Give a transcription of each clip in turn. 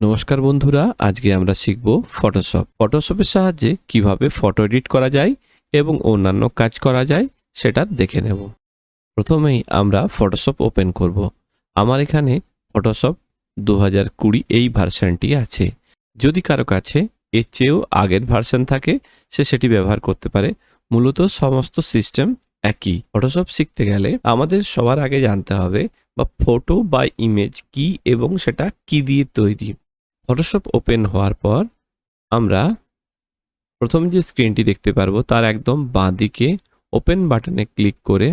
নমস্কার বন্ধুরা, আজকে আমরা শিখব ফটোশপ ফটোশপের সাহায্যে কীভাবে ফটো এডিট করা যায় এবং অন্যান্য কাজ করা যায় সেটা দেখে নেব। প্রথমেই আমরা ফটোশপ ওপেন করব। আমার এখানে ফটোশপ দু হাজার কুড়ি এই ভার্সনটি আছে। যদি কারও কাছে এর চেয়েও আগের ভার্সন থাকে, সে সেটি ব্যবহার করতে পারে। মূলত সমস্ত সিস্টেম একই। ফটোশপ শিখতে গেলে আমাদের সবার আগে জানতে হবে বা ফটো বা ইমেজ কি এবং সেটা কি দিয়ে তৈরি। ফটোশপ ওপেন হওয়ার পর আমরা প্রথম যে স্ক্রিনটি দেখতে পারব, তার একদম বাঁ দিকে ওপেন বাটনে ক্লিক করে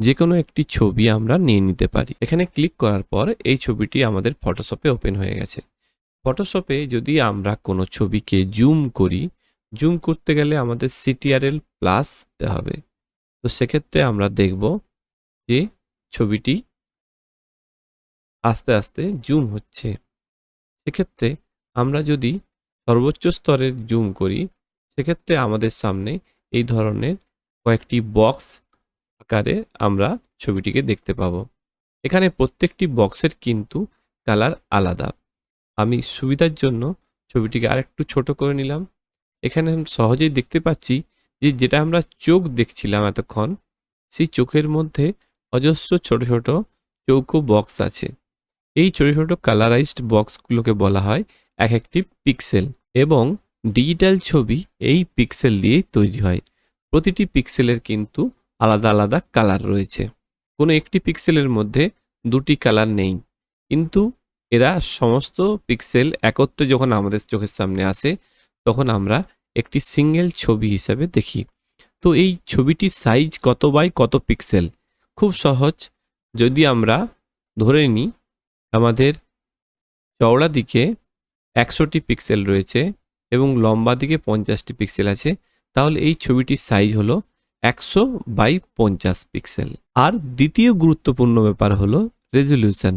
যে কোনো একটি ছবি আমরা নিয়ে নিতে পারি। এখানে ক্লিক করার পর এই ছবিটি আমাদের ফটোশপে ওপেন হয়ে গেছে। ফটোশপে যদি আমরা কোনো ছবিকে জুম করি জুম করতে গেলে আমাদের সিটিআরএল প্লাস দিতে হবে। তো সেক্ষেত্রে আমরা দেখব যে ছবিটি আস্তে আস্তে জুম হচ্ছে। সেক্ষেত্রে আমরা যদি সর্বোচ্চ স্তরের জুম করি, সেক্ষেত্রে আমাদের সামনে এই ধরনের কয়েকটি বক্স আকারে আমরা ছবিটিকে দেখতে পাবো। এখানে প্রত্যেকটি বক্সের কিন্তু কালার আলাদা। আমি সুবিধার জন্য ছবিটিকে আরেকটু ছোট করে নিলাম। এখানে সহজেই দেখতে পাচ্ছি যে যেটা আমরা চোখ দেখছিলাম এতক্ষণ, সেই চোখের মধ্যে অজস্র ছোট ছোট চৌকো বক্স আছে। এই ছোট ছোট কালারাইজড বক্সগুলোকে বলা হয় এক একটি পিক্সেল এবং ডিজিটাল ছবি এই পিক্সেল দিয়েই তৈরি হয়। প্রতিটি পিক্সেলের কিন্তু আলাদা আলাদা কালার রয়েছে। কোনো একটি পিক্সেলের মধ্যে দুটি কালার নেই। কিন্তু এরা সমস্ত পিক্সেল একত্রে যখন আমাদের চোখের সামনে আসে, তখন আমরা একটি সিঙ্গেল ছবি হিসাবে দেখি। তো এই ছবিটি সাইজ কত বাই কত পিক্সেল খুব সহজ। যদি আমরা ধরে নিই আমাদের চওড়া দিকে একশোটি পিক্সেল রয়েছে এবং লম্বা দিকে পঞ্চাশটি পিক্সেল আছে। তাহলে এই ছবিটির সাইজ হলো একশো বাই পঞ্চাশ পিক্সেল আর দ্বিতীয় গুরুত্বপূর্ণ ব্যাপার হলো রেজলিউশন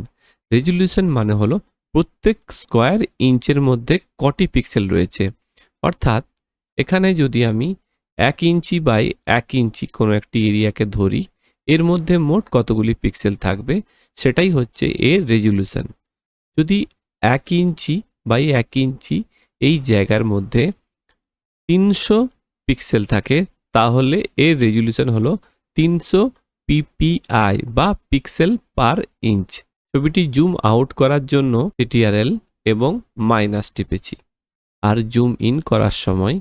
রেজলিউশন মানে হলো প্রত্যেক স্কোয়ার ইঞ্চের মধ্যে কটি পিক্সেল রয়েছে। অর্থাৎ এখানে যদি আমি এক ইঞ্চি বাই এক ইঞ্চি কোনো একটি এরিয়াকে ধরি, এর মধ্যে মোট কতগুলি পিক্সেল থাকবে? সেটাই হচ্ছে এর রেজলিউশন যদি এক ইঞ্চি বাই এক ইঞ্চি এই জায়গার মধ্যে তিনশো পিক্সেল থাকে, তাহলে এর রেজলিউশন হলো তিনশো পিপিআই বা পিক্সেল পার ইঞ্চ ছবিটি জুম আউট করার জন্য সিটিআরএল এবং মাইনাস টিপেছি। আর জুম ইন করার সময়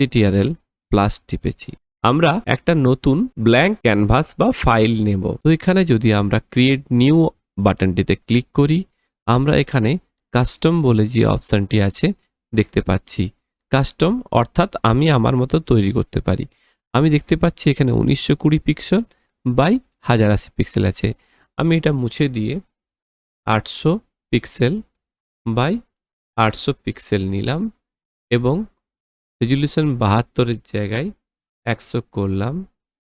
সিটিআরএল প্লাস টিপেছি। আমরা একটা নতুন ব্ল্যাঙ্ক ক্যানভাস বা ফাইল নেব। তো এখানে যদি আমরা ক্রিয়েট নিউ বাটনটিতে ক্লিক করি, আমরা এখানে কাস্টম বলে যে অপশানটি আছে দেখতে পাচ্ছি। কাস্টম অর্থাৎ আমি আমার মতো তৈরি করতে পারি। আমি দেখতে পাচ্ছি এখানে উনিশশো কুড়ি পিক্সেল বাই হাজার আশি পিক্সেল আছে। আমি এটা মুছে দিয়ে আটশো পিক্সেল বাই আটশো পিক্সেল নিলাম এবং রেজলিউশন বাহাত্তরের জায়গায় একশো করলাম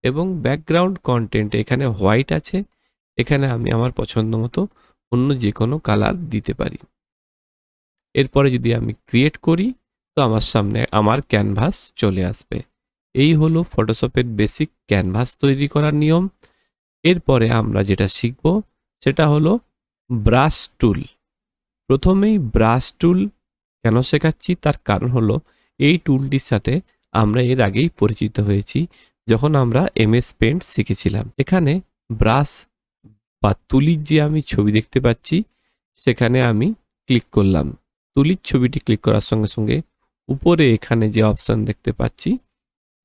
এবং ব্যাকগ্রাউন্ড কন্টেন্ট এখানে হোয়াইট আছে, এখানে আমি আমার পছন্দ মতো অন্য যে কোনো কালার দিতে পারি। এরপরে যদি আমি ক্রিয়েট করি, তো আমার সামনে আমার ক্যানভাস চলে আসবে। এই হলো ফটোশপের বেসিক ক্যানভাস তৈরি করার নিয়ম। এরপরে আমরা যেটা শিখব, সেটা হলো ব্রাশ টুল প্রথমেই ব্রাশ টুল কেন শেখাচ্ছি? তার কারণ হলো এই টুলটির সাথে আমরা এর আগেই পরিচিত হয়েছি, যখন আমরা এমএস পেন্ট শিখেছিলাম। এখানে ব্রাশ বা তুলির যে আমি ছবি দেখতে পাচ্ছি, সেখানে আমি ক্লিক করলাম। তুলির ছবিটি ক্লিক করার সঙ্গে সঙ্গে উপরে এখানে যে অপশান দেখতে পাচ্ছি,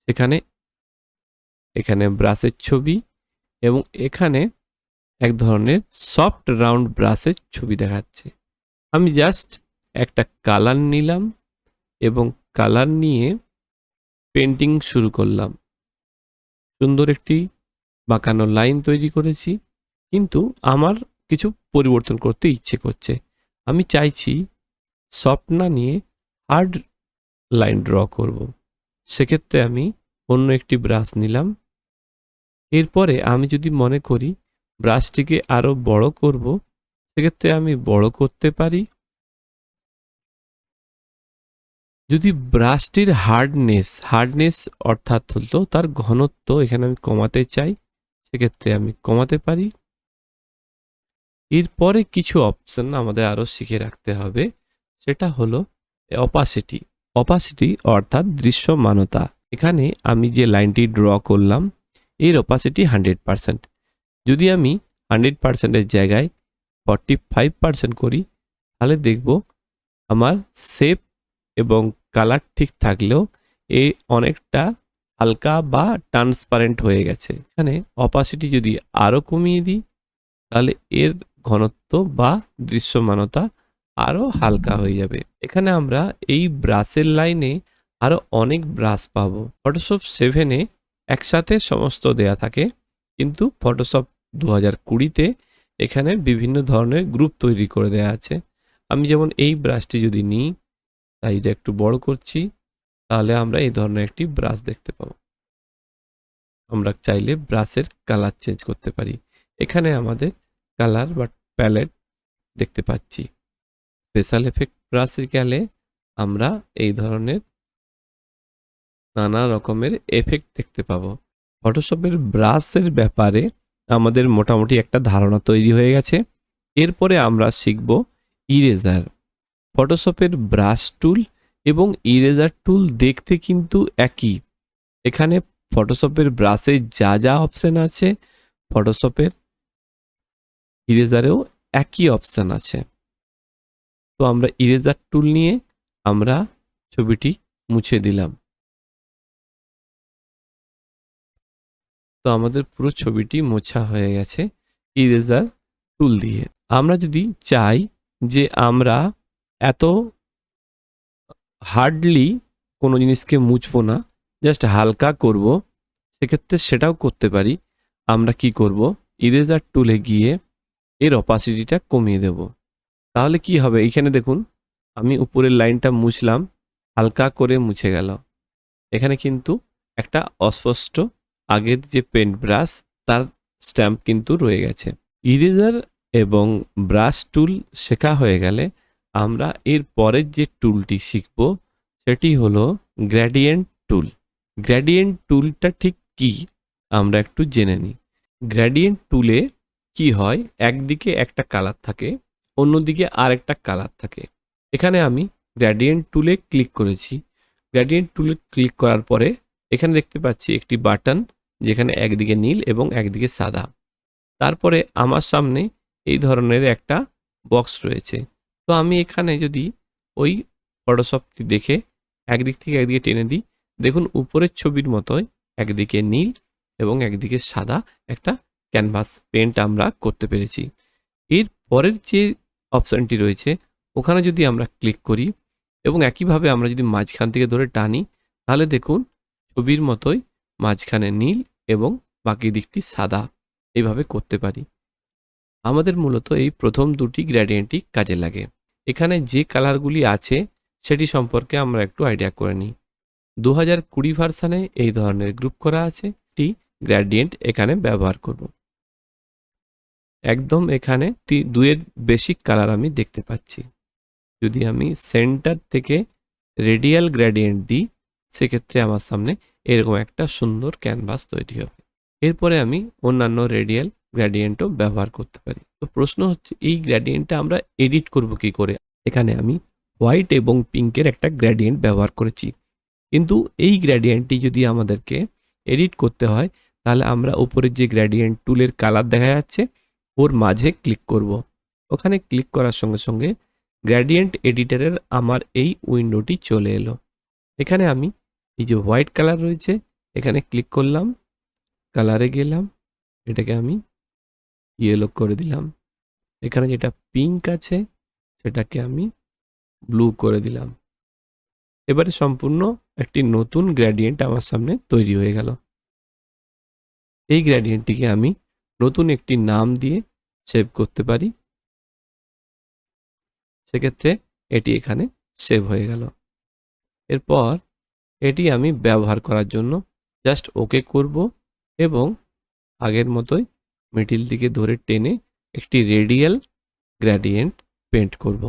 সেখানে এখানে ব্রাশের ছবি এবং এখানে এক ধরনের সফট রাউন্ড ব্রাশের ছবি দেখাচ্ছে। আমি জাস্ট একটা কালার নিলাম এবং কালার নিয়ে পেন্টিং শুরু করলাম। সুন্দর একটি বাঁকানো লাইন তৈরি করেছি, কিন্তু আমার কিছু পরিবর্তন করতে ইচ্ছে করছে। আমি চাইছি সফট না নিয়ে হার্ড লাইন ড্র করব। সেক্ষেত্রে আমি অন্য একটি ব্রাশ নিলাম। এরপরে আমি যদি মনে করি ব্রাশটিকে আরও বড় করব, সেক্ষেত্রে আমি বড় করতে পারি। যদি ব্রাশটির হার্ডনেস হার্ডনেস অর্থাৎ হলো তার ঘনত্ব এখানে আমি কমাতে চাই, সেক্ষেত্রে আমি কমাতে পারি। এরপরে কিছু অপশন আমাদের আরও শিখে রাখতে হবে, সেটা হলো অপাসিটি অপাসিটি অর্থাৎ দৃশ্যমানতা। এখানে আমি যে লাইনটি ড্র করলাম, এর অপাসিটি হান্ড্রেড পারসেন্ট যদি আমি হান্ড্রেড পারসেন্টের জায়গায় ফর্টি ফাইভ পারসেন্ট করি, তাহলে দেখব আমার শেপ এবং কালার ঠিক থাকলেও এ অনেকটা হালকা বা ট্রান্সপারেন্ট হয়ে গেছে। এখানে অপাসিটি যদি আরও কমিয়ে দিই, তাহলে এর ঘনত্ব বা দৃশ্যমানতা আরও হালকা হয়ে যাবে। এখানে আমরা এই ব্রাশের লাইনে আরও অনেক ব্রাশ পাবো। ফটোশপ সেভেনে একসাথে সমস্ত দেয়া থাকে, কিন্তু ফটোশপ দু হাজার কুড়িতে এখানে বিভিন্ন ধরনের গ্রুপ তৈরি করে দেয়া আছে। আমি যেমন এই ব্রাশটি যদি নিই তাই এটা একটু বড় করছি, তাহলে আমরা এই ধরনের একটি ব্রাশ দেখতে পাবো। আমরা চাইলে ব্রাশের কালার চেঞ্জ করতে পারি। এখানে আমাদের কালার বা প্যালেট দেখতে পাচ্ছি। স্পেশাল এফেক্ট ব্রাশের গেলে আমরা এই ধরনের নানা রকমের এফেক্ট দেখতে পাবো। ফটোশপের ব্রাশের ব্যাপারে আমাদের মোটামুটি একটা ধারণা তৈরি হয়ে গেছে। এরপরে আমরা শিখব ইরেজার। ফটোশপের ব্রাশ টুল এবং ইরেজার টুল দেখতে কিন্তু একই। এখানে ফটোশপের ব্রাশে যা যা অপশান আছে ফটোশপের ইরেজারেও একই অপশান আছে। তো আমরা ইরেজার টুল নিয়ে আমরা ছবিটি মুছে দিলাম। তো আমাদের পুরো ছবিটি মোছা হয়ে গেছে ইরেজার টুল দিয়ে। আমরা যদি চাই যে আমরা এত হার্ডলি কোনো জিনিসকে মুছবো না জাস্ট হালকা করব, সেক্ষেত্রে সেটাও করতে পারি। আমরা কি করব? ইরেজার টুলে গিয়ে এর অপাসিটিটা কমিয়ে দেব। তাহলে কি হবে? এখানে দেখুন, আমি উপরের লাইনটা মুছলাম, হালকা করে মুছে গেল। এখানে কিন্তু একটা অস্পষ্ট আগের যে পেন্ট ব্রাশ তার স্ট্যাম্প কিন্তু রয়ে গেছে। ইরেজার এবং ব্রাশ টুল শেখা হয়ে গেলে আমরা এর পরের যে টুলটি শিখব, সেটি হলো গ্র্যাডিয়েন্ট টুল গ্র্যাডিয়েন্ট টুলটা ঠিক কি? আমরা একটু জেনে নিই। গ্র্যাডিয়েন্ট টুলে কি হয়? একদিকে একটা কালার থাকে, অন্যদিকে আরেকটা কালার থাকে। এখানে আমি গ্র্যাডিয়েন্ট টুলে ক্লিক করেছি। গ্র্যাডিয়েন্ট টুলে ক্লিক করার পরে এখানে দেখতে পাচ্ছি একটি বাটন যেখানে একদিকে নীল এবং একদিকে সাদা। তারপরে আমার সামনে এই ধরনের একটা বক্স রয়েছে। তো আমি এখানে যদি ওই ফটোশপটি দেখে একদিক থেকে একদিকে টেনে দিই, দেখুন উপরের ছবির মতোই একদিকে নীল এবং একদিকে সাদা একটা ক্যানভাস পেন্ট আমরা করতে পেরেছি। এর পরের যে অপশানটি রয়েছে, ওখানে যদি আমরা ক্লিক করি এবং একইভাবে আমরা যদি মাঝখান থেকে ধরে টানি, তাহলে দেখুন ছবির মতোই মাঝখানে নীল এবং বাকি দিকটি সাদা। এইভাবে করতে পারি। আমাদের মূলত এই প্রথম দুটি গ্র্যাডিয়েন্টই কাজে লাগে। এখানে যে কালারগুলি আছে, সেটি সম্পর্কে আমরা একটু আইডিয়া করে নিই। দু হাজার কুড়ি ভার্সানে এই ধরনের গ্রুপ করা আছে, টি গ্র্যাডিয়েন্ট এখানে ব্যবহার করব। একদম এখানে দুয়ের বেসিক কালার আমি দেখতে পাচ্ছি। যদি আমি সেন্টার থেকে রেডিয়াল গ্র্যাডিয়েন্ট দিই, সেক্ষেত্রে আমার সামনে এরকম একটা সুন্দর ক্যানভাস তৈরি হবে। এরপরে আমি অন্যান্য রেডিয়াল গ্র্যাডিয়েন্টও ব্যবহার করতে পারি। তো প্রশ্ন হচ্ছে, এই গ্র্যাডিয়েন্টটা আমরা এডিট করব কি করে? এখানে আমি হোয়াইট এবং পিঙ্কের একটা গ্র্যাডিয়েন্ট ব্যবহার করেছি। কিন্তু এই গ্র্যাডিয়েন্টটি যদি আমাদেরকে এডিট করতে হয়, তাহলে আমরা উপরের যে গ্র্যাডিয়েন্ট টুলের কালার দেখা যাচ্ছে, ওর মাঝে ক্লিক করব। ওখানে ক্লিক করার সঙ্গে সঙ্গে গ্র্যাডিয়েন্ট এডিটরের আমার এই উইন্ডোটি চলে এলো। এখানে আমি এই যে হোয়াইট কালার রয়েছে, এখানে ক্লিক করলাম কালারে গেলাম, এটাকে আমি ইয়েলো করে দিলাম। এখানে যেটা পিঙ্ক আছে, সেটাকে আমি ব্লু করে দিলাম। এবারে সম্পূর্ণ একটি নতুন গ্র্যাডিয়েন্ট আমার সামনে তৈরি হয়ে গেল। এই গ্র্যাডিয়েন্টটিকে আমি নতুন একটি নাম দিয়ে সেভ করতে পারি। সেক্ষেত্রে এটি এখানে সেভ হয়ে গেল। এরপর এটি আমি ব্যবহার করার জন্য জাস্ট ওকে করব এবং আগের মতোই মিডিল দিকে ধরে টেনে একটি রেডিয়াল গ্র্যাডিয়েন্ট পেন্ট করব।